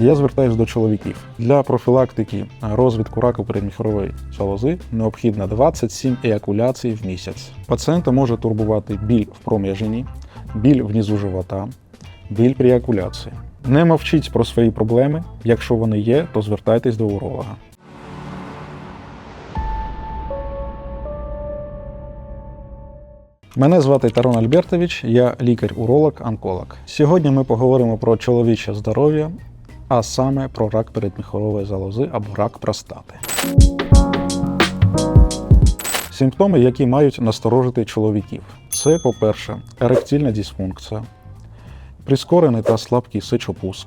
Я звертаюся до чоловіків. Для профілактики розвитку раку передміхорової залози необхідно 27 еякуляцій в місяць. Пацієнта може турбувати біль в проміжині, біль внизу живота, біль при еякуляції. Не мовчіть про свої проблеми. Якщо вони є, то звертайтесь до уролога. Мене звати Тарон Альбертович, я лікар-уролог-онколог. Сьогодні ми поговоримо про чоловіче здоров'я, а саме про рак передміхорової залози або рак простати. Симптоми, які мають насторожити чоловіків, це, по-перше, еректильна дисфункція, прискорений та слабкий сечопуск,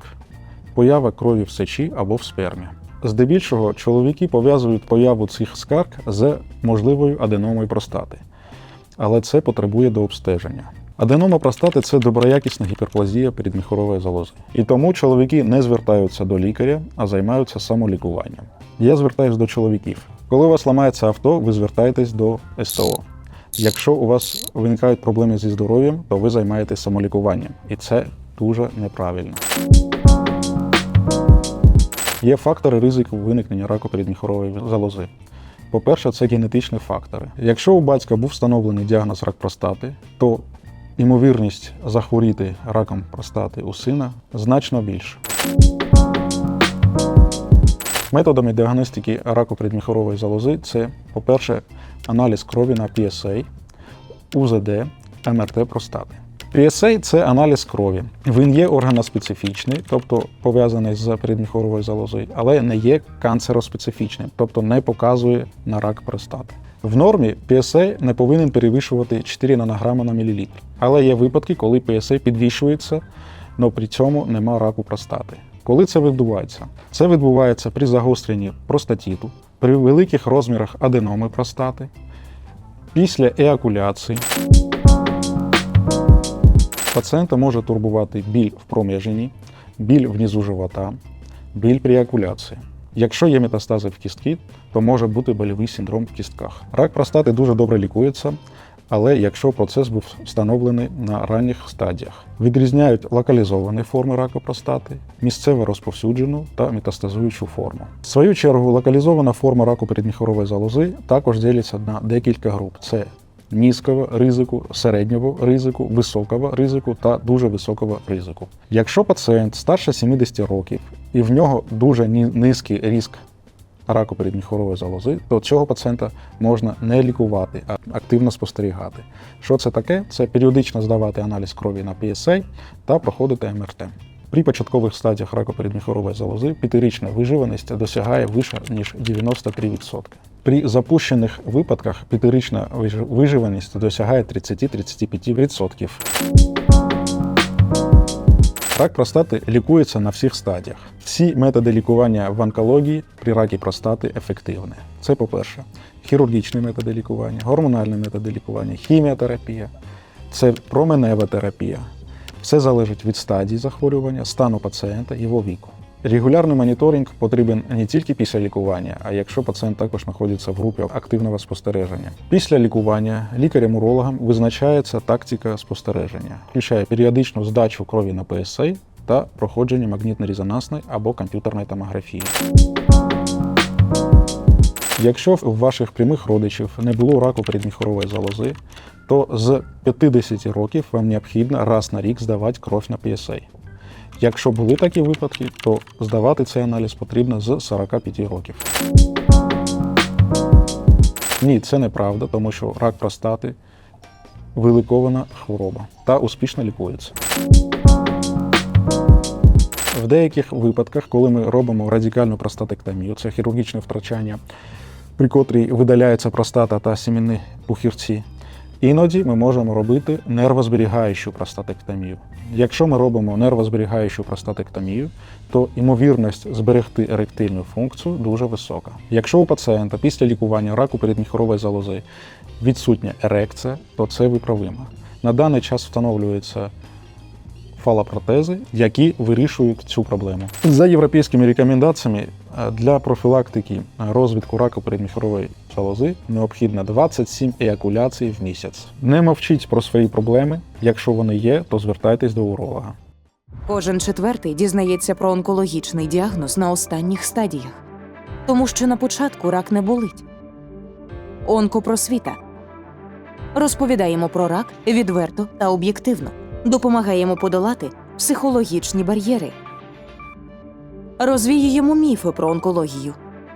поява крові в сечі або в спермі. Здебільшого чоловіки пов'язують появу цих скарг з можливою аденомою простати але це потребує до обстеження. Аденома простати це доброякісна гіперплазія передміхорової залози. І тому чоловіки не звертаються до лікаря, а займаються самолікуванням. Я звертаюся до чоловіків. Коли у вас ламається авто, ви звертаєтесь до СТО. Якщо у вас виникають проблеми зі здоров'ям, то ви займаєтесь самолікуванням. І це дуже неправильно. Є фактори ризику виникнення раку передміхорової залози. По-перше, це генетичні фактори. Якщо у батька був встановлений діагноз рак простати, то ймовірність захворіти раком простати у сина значно більша. Методами діагностики раку передміхорової залози це, по-перше, аналіз крові на PSA, УЗД, МРТ простати. PSA – це аналіз крові. Він є органоспецифічний, тобто пов'язаний з передміхоровою залозою, але не є канцероспецифічним, тобто не показує на рак простати. В нормі PSA не повинен перевищувати 4 нанограми на мілілітр. Але є випадки, коли PSA підвищується, але при цьому нема раку простати. Коли це відбувається? Це відбувається при загостренні простатіту, при великих розмірах аденоми простати, після еакуляції. Пацієнта може турбувати біль в проміжині, біль внизу живота, біль при еякуляції. Якщо є метастази в кістки, то може бути больовий синдром в кістках. Рак простати дуже добре лікується, але якщо процес був встановлений на ранніх стадіях. Відрізняють локалізовані форми раку простати, місцево розповсюджену та метастазуючу форму. В свою чергу, локалізована форма раку передміхорової залози також діляться на декілька груп: це низького ризику, середнього ризику, високого ризику та дуже високого ризику. Якщо пацієнт старше 70 років і в нього дуже низький ризик раку передміхорової залози, то цього пацієнта можна не лікувати, а активно спостерігати. Що це таке? Це періодично здавати аналіз крові на PSA та проходити МРТ. При початкових стадіях раку передміхорової залози п'ятирічна виживаність досягає вище ніж 93%. При запущених випадках п'ятирічна виж- виживаність досягає 30-35%. Рак простати лікується на всіх стадіях. Всі методи лікування в онкології при ракі простати ефективні. Це, по-перше, хірургічні методи лікування, гормональні методи лікування, хіміотерапія, це променева терапія. Все залежить від стадії захворювання, стану пацієнта, його віку. Регулярний моніторинг потрібен не тільки після лікування, а якщо пацієнт також знаходиться в групі активного спостереження. Після лікування лікарем-урологом визначається тактика спостереження, включає періодичну здачу крові на PSA та проходження магнітно-резонансної або комп'ютерної томографії. Якщо у ваших прямих родичів не було раку передміхорової залози, то з 50 років вам необхідно раз на рік здавати кров на PSA. Якщо були такі випадки, то здавати цей аналіз потрібно з 45 років. Ні, це неправда, тому що рак простати виликована хвороба та успішно лікується. В деяких випадках, коли ми робимо радикальну простатектомію, це хірургічне втрачання, при котрій видаляється простата та сім'яні пухірці, іноді ми можемо робити нервозберігаючу простатектомію. Якщо ми робимо нервозберігаючу простатектомію, то ймовірність зберегти еректильну функцію дуже висока. Якщо у пацієнта після лікування раку передміхорової залози відсутня ерекція, то це виправимо. На даний час встановлюється фалопротези, які вирішують цю проблему. За європейськими рекомендаціями для профілактики е, розвитку раку передміхорової залози необхідно 27 еякуляцій в місяць. Не мовчіть про свої проблеми. Якщо вони є, то звертайтесь до уролога. Кожен четвертий дізнається про онкологічний діагноз на останніх стадіях, тому що на початку рак не болить. Онкопросвіта. Розповідаємо про рак відверто та об'єктивно, допомагаємо подолати психологічні бар'єри, розвіюємо міфи про онкологію,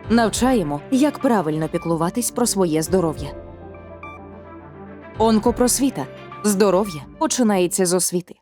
навчаємо, як правильно піклуватись про своє здоров'я. Онкопросвіта. Здоров'я починається з освіти.